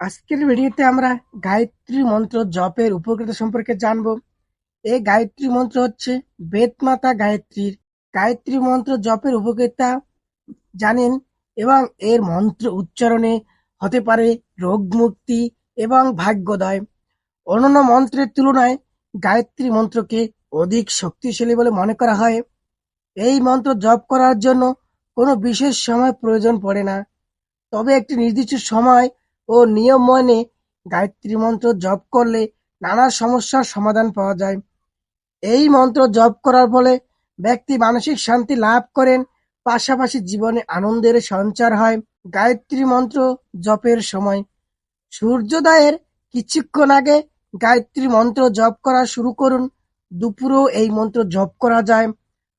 আজকের ভিডিওতে আমরা গায়ত্রী মন্ত্র জপের উপকারিতা সম্পর্কে জানব। এই গায়ত্রী মন্ত্র হচ্ছে বেদমাতা গায়ত্রীর। গায়ত্রী মন্ত্র জপের উপকারিতা জানেন এবং এর মন্ত্র উচ্চারণে হতে পারে রোগ মুক্তি এবং ভাগ্যোদয়। অন্যান্য মন্ত্রের তুলনায় গায়ত্রী মন্ত্রকে অধিক শক্তিশালী বলে মনে করা হয়। এই মন্ত্র জপ করার জন্য কোনো বিশেষ সময় প্রয়োজন পড়ে না। তবে একটি নির্দিষ্ট সময় ও নিয়ম মেনে গায়ত্রী মন্ত্র জপ করলে নানা সমস্যার সমাধান পাওয়া যায়। এই মন্ত্র জপ করার ফলে ব্যক্তি মানসিক শান্তি লাভ করেন, পাশাপাশি জীবনে আনন্দের সঞ্চার হয়। গায়ত্রী মন্ত্র জপের সময় সূর্যোদয়ের কিছুক্ষণ আগে গায়ত্রী মন্ত্র জপ করা শুরু করুন। দুপুরেও এই মন্ত্র জপ করা যায়।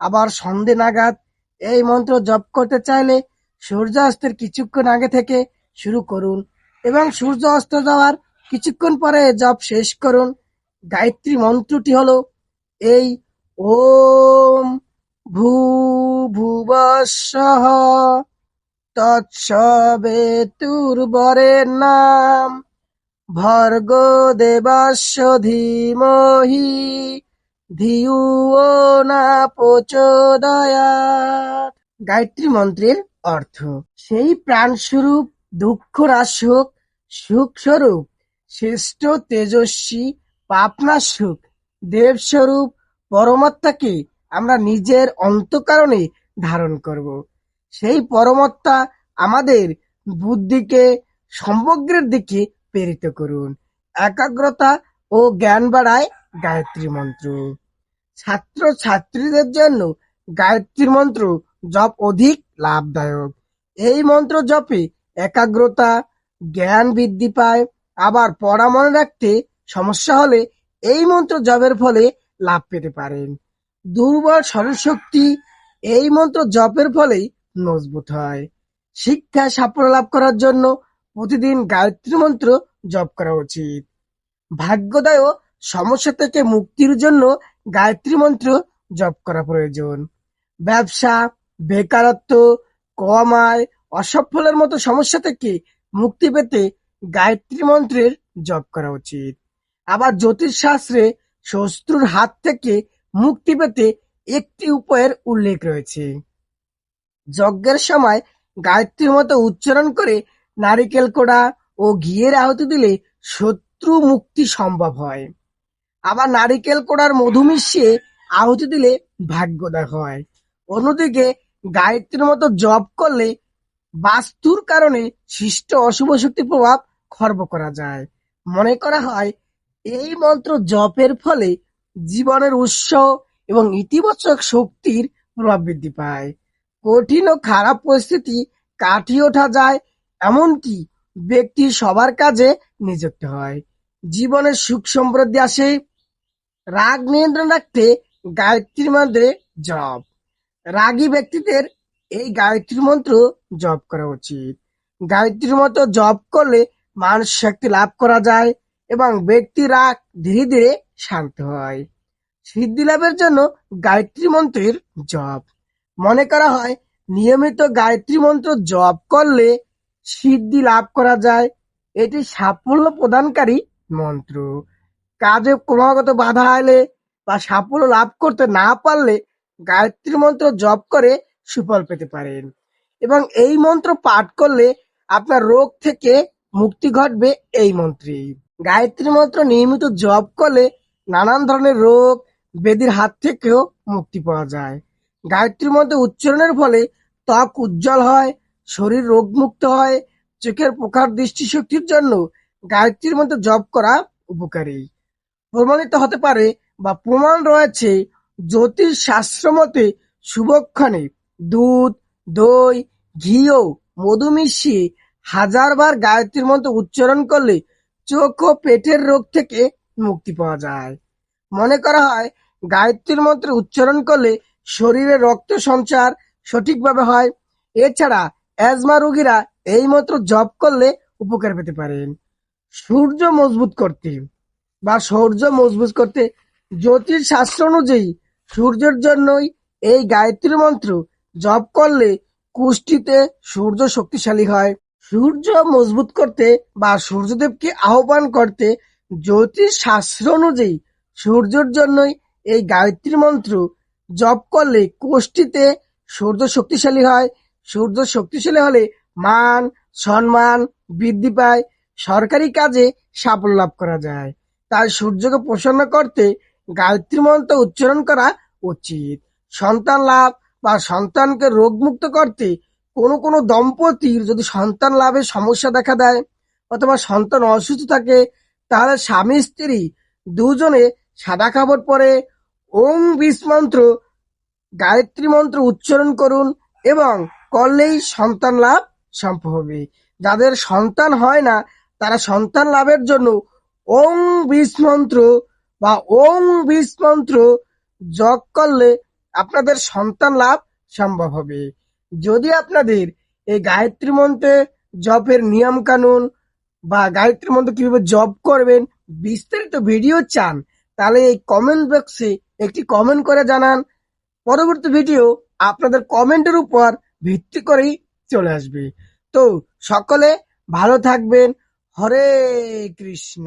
আবার সন্ধে নাগাদ এই মন্ত্র জপ করতে চাইলে সূর্যাস্তের কিছুক্ষণ আগে থেকে শুরু করুন। এবং সূর্য অস্ত যাওয়ার কিছুক্ষণ পরে জপ শেষ করুন। গায়ত্রী মন্ত্রটি হলো এই, ওম ভূ ভুবস্বহ তৎসবেতুর্বরেণ্যম ভর্গো দেবস্য ধীমহি ধিয়ো না প্রচোদয়াৎ। গায়ত্রী মন্ত্রের অর্থ, সেই প্রাণস্বরূপ দুঃখ নাশক সুখ স্বরূপ শ্রেষ্ঠ তেজস্বী পাপনাশক দেবস্বরূপ, পরমাত্মাকে আমরা নিজের অন্তঃকরণে ধারণ করব। সেই পরমাত্মা আমাদের বুদ্ধিকে, সমগ্রের দিকে প্রেরিত করুন। একাগ্রতা ও জ্ঞান বাড়ায় গায়ত্রী মন্ত্র। ছাত্র ছাত্রীদের জন্য গায়ত্রী মন্ত্র জপ অধিক লাভদায়ক। এই মন্ত্র জপে একাগ্রতা জ্ঞান বৃদ্ধি পায়। আবার পড়া মনে রাখতে সমস্যা হলে এই মন্ত্র জপের ফলে লাভ পেতে পারেন। দুর্বল স্মরণশক্তি এই মন্ত্র জপের ফলেই মজবুত হয়। শিক্ষায় সাফল্য লাভ করার জন্য প্রতিদিন গায়ত্রী মন্ত্র জপ করা উচিত। ভাগ্যদায় সমস্যা থেকে মুক্তির জন্য গায়ত্রী মন্ত্র জপ করা প্রয়োজন। ব্যবসা, বেকারত্ব, কমায়, অসফলের মতো সমস্যা থেকে মুক্তি পেতে গায়ত্রী মন্ত্রের জপ করা উচিত। আবার জ্যোতিষশাস্ত্রে শত্রুর হাত থেকে মুক্তি পেতে একটি উপায়ের উল্লেখ রয়েছে। যজ্ঞের সময় গায়ত্রীর মতো উচ্চারণ করে নারিকেল কোড়া ও ঘিয়ের আহুতি দিলে শত্রু মুক্তি সম্ভব হয়। আবার নারিকেল কোড়ার মধু মিশিয়ে আহুতি দিলে ভাগ্যোদয় হয়। অন্যদিকে গায়ত্রীর মতো জপ করলে বাস্তুর কারণে সৃষ্ট অশুভ শক্তির প্রভাব খর্ব করা যায়। মনে করা হয়, এই মন্ত্র জপের ফলে জীবনের উৎস এবং ইতিবাচক শক্তির প্রভাব বৃদ্ধি পায়। কঠিন ও খারাপ পরিস্থিতি কাটিয়ে ওঠা যায়, এমনকি ব্যক্তি সবার কাজে নিযুক্ত হয়। জীবনের সুখ সমৃদ্ধি আসে, রাগ নিয়ন্ত্রণ রাখতে গায়ত্রীর মধ্যে জপ। রাগী ব্যক্তিদের এই গায়ত্রী মন্ত্র জপ করা উচিত। গায়ত্রীর মতো জপ করলে মানসিক শক্তি লাভ করা যায় এবং ব্যক্তি রাগ ধীরে ধীরে শান্ত হয়। সিদ্ধি লাভের জন্য গায়ত্রী মন্ত্রের জপ। মনে করা হয়, নিয়মিত গায়ত্রী মন্ত্র জপ করলে সিদ্ধি লাভ করা যায়। এটি সাফল্য প্রদানকারী মন্ত্র। কাজে ক্রমাগত বাধা এলে বা সাফল্য লাভ করতে না পারলে গায়ত্রী মন্ত্র জপ করে সুফল পেতে পারেন। এবং এই মন্ত্র পাঠ করলে আপনার রোগ থেকে মুক্তি ঘটবে এই মন্ত্রে। গায়ত্রী মন্ত্র নিয়মিত জপ করলে নানান ধরনের রোগ বেদির হাত থেকেও মুক্তি পাওয়া যায়। গায়ত্রী মন্ত্র উচ্চারণের ফলে ত্বক উজ্জ্বল হয়, শরীর রোগমুক্ত হয়, চোখের প্রখার দৃষ্টিশক্তির জন্য গায়ত্রীর মন্ত্র জপ করা উপকারী। প্রমাণিত হতে পারে বা প্রমাণ রয়েছে জ্যোতিষ শাস্ত্র মতে শুভক্ষণে দুধ, দই ঘি ও মধু মিশিয়ে হাজারবার গায়ত্রীর মন্ত্র উচ্চারণ করলে চোখ ও পেটের রোগ থেকে মুক্তি পাওয়া যায়। মনে করা হয় গায়ত্রীর মন্ত্র উচ্চারণ করলে শরীরে রক্ত সঞ্চার সঠিকভাবে হয়। এছাড়া অ্যাজমা রোগীরা এই মন্ত্র জপ করলে উপকার পেতে পারেন। সূর্য মজবুত করতে বা সৌর্য মজবুত করতে জ্যোতিষ শাস্ত্র অনুযায়ী সূর্যের জন্যই এই গায়ত্রী মন্ত্র জপ করলে কুষ্টিতে সূর্য শক্তিশালী হয়। সূর্য মজবুত করতে বা সূর্যদেবকে আহ্বান করতে জ্যোতিষ শাস্ত্র অনুযায়ী সূর্যের জন্যই এই গায়ত্রী মন্ত্র জপ করলে কোষ্ঠীতে সূর্য শক্তিশালী হয়। সূর্য শক্তিশালী হলে মান, সম্মান বৃদ্ধি পায়। সরকারি কাজে সাফল্য লাভ করা যায়। তাই সূর্যকে প্রসন্ন করতে গায়ত্রী মন্ত্র উচ্চারণ করা উচিত। সন্তান লাভ বা সন্তানকে রোগমুক্ত করতে কোনো কোনো দম্পতির যদি সন্তান লাভের সমস্যা দেখা দেয় অথবা সন্তান অসুস্থ থাকে, তাহলে স্বামী স্ত্রী দুজনে সাদা কাপড় পরে ওম বিষ মন্ত্র, গায়ত্রী মন্ত্র উচ্চারণ করুন এবং করলেই সন্তান লাভ সম্ভব হবে। যাদের সন্তান হয় না, তারা সন্তান লাভের জন্য ওং বিষ মন্ত্র বা ওং বিষ মন্ত্র জপ করলে আপনাদের সন্তান লাভ সম্ভব হবে। যদি আপনাদের এই গায়ত্রী মন্ত্রে জপের নিয়ম কানুন বা গায়ত্রী মন্ত্র কীভাবে জপ করবেন বিস্তারিত ভিডিও চান, তাহলে এই কমেন্ট বক্সে একটি কমেন্ট করে জানান। পরবর্তী ভিডিও আপনাদের কমেন্টের উপর ভিত্তি করেই চলে আসবে। তো সকলে ভালো থাকবেন। হরে কৃষ্ণ।